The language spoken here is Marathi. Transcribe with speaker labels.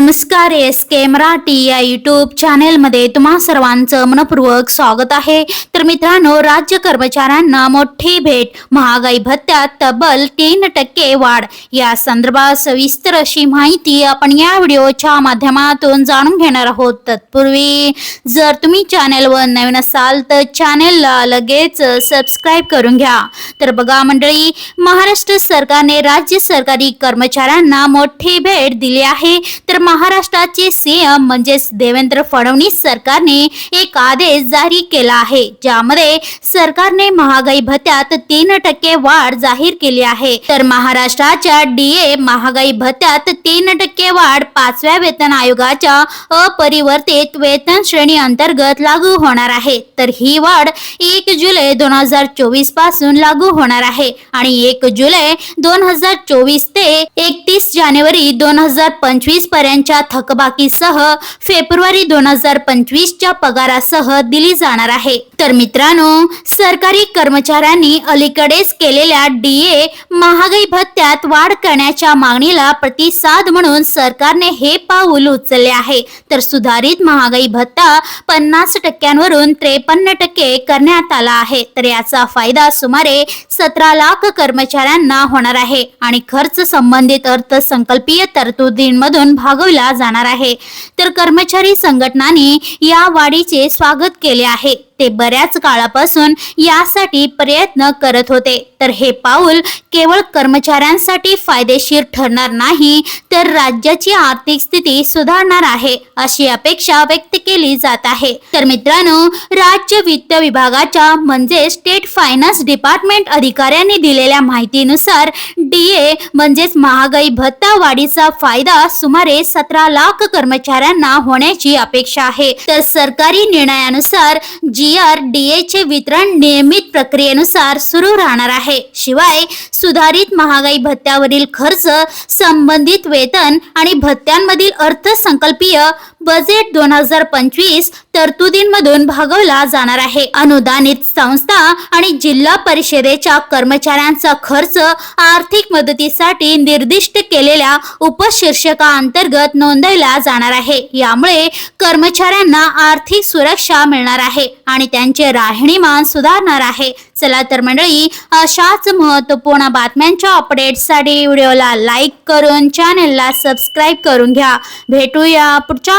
Speaker 1: नमस्कार एस के मराठी या युट्यूब चॅनेलमध्ये तुम्हा सर्वांचं मनपूर्वक स्वागत आहे. तर मित्रांनो राज्य कर्मचाऱ्यांना मोठी भेट महागाई भत्त्यात तब्बल तीन टक्के वाढ. या संदर्भात सविस्तर अशी माहिती आपण या व्हिडिओच्या माध्यमातून जाणून घेणार आहोत. तत्पूर्वी जर तुम्ही चॅनेलवर नवीन असाल तर चॅनेलला लगेच सबस्क्राईब करून घ्या. तर बघा मंडळी महाराष्ट्र सरकारने राज्य सरकारी कर्मचाऱ्यांना मोठी भेट दिली आहे. तर महाराष्ट्राचे सीएम म्हणजेच देवेंद्र फडणवीस सरकारने एक आदेश जारी केला आहे ज्यामध्ये सरकारने महागाई भत्त्यात तीन टक्के वाढ जाहीर केली आहे. तर महाराष्ट्राच्या डीए महागाई भत्त्यात तीन टक्के वाढ पाचव्या वेतन आयोगाच्या अपरिवर्तित वेतन श्रेणी अंतर्गत लागू होणार आहे. तर ही वाढ एक जुलै दोन हजार चोवीसपासून लागू होणार आहे आणि एक जुलै दोन हजार चोवीस ते एकतीस जानेवारी दोन हजार पंचवीसपर्यंत पर्यंतच्या थकबाकीसह फेब्रुवारी दोन हजार पंचवीसच्या पगारासह दिली जाणार आहे. तर मित्रांनो सरकारी कर्मचाऱ्यांनी अलीकडेच केलेल्या डीए महागाई भत्त्यात वाढ करण्याच्या मागणीला प्रतिसाद म्हणून सरकारने हे पाऊल उचलले आहे. तर सुधारित महागाई भत्ता पन्नास टक्क्यांवरून त्रेपन्न टक्के करण्यात आला आहे. तर याचा फायदा सुमारे सतरा लाख कर्मचाऱ्यांना होणार आहे आणि खर्च संबंधित अर्थसंकल्पीय तरतुदींमधून भागवला जाणार आहे. तर कर्मचारी संघटनांनी या वाढीचे स्वागत केले आहे. ते बऱ्याच काळापासून यासाठी प्रयत्न करत होते. तर हे पाऊल केवळ कर्मचाऱ्यांसाठी फायदेशीर ठरणार नाही तर राज्याची आर्थिक स्थिती सुधारणार आहे अशी अपेक्षा व्यक्त केली जात आहे. तर मित्रांनो राज्य वित्त विभागाच्या म्हणजे स्टेट फायनान्स डिपार्टमेंट अधिकाऱ्यांनी दिलेल्या माहितीनुसार डीए म्हणजेच महागाई भत्ता वाढीचा फायदा सुमारे सतरा लाख कर्मचाऱ्यांना होण्याची अपेक्षा आहे. तर सरकारी निर्णयानुसार जी आर डी ए चे वितरण नियमित प्रक्रियेनुसार सुरू राहणार आहे. शिवाय सुधारित महागाई भत्त्यावरील खर्च संबंधित वेतन आणि भत्त्यांमधील अर्थसंकल्पीय बजेट दोन हजार पंचवीस तरतुदींमधून भागवला जाणार आहे. अनुदानित संस्था आणि जिल्हा परिषदेच्या कर्मचाऱ्यांचा खर्च आर्थिक मदतीसाठी निर्दिष्ट केलेल्या उपशीर्षका अंतर्गत नोंदवला जाणार आहे. यामुळे कर्मचाऱ्यांना आर्थिक सुरक्षा मिळणार आहे आणि त्यांचे राहणीमान सुधारणार आहे. चला तर मंडळी अशाच महत्त्वपूर्ण बातम्यांच्या अपडेट्ससाठी व्हिडिओला लाईक करून चॅनेलला सबस्क्राईब करून घ्या. भेटूया पुढच्या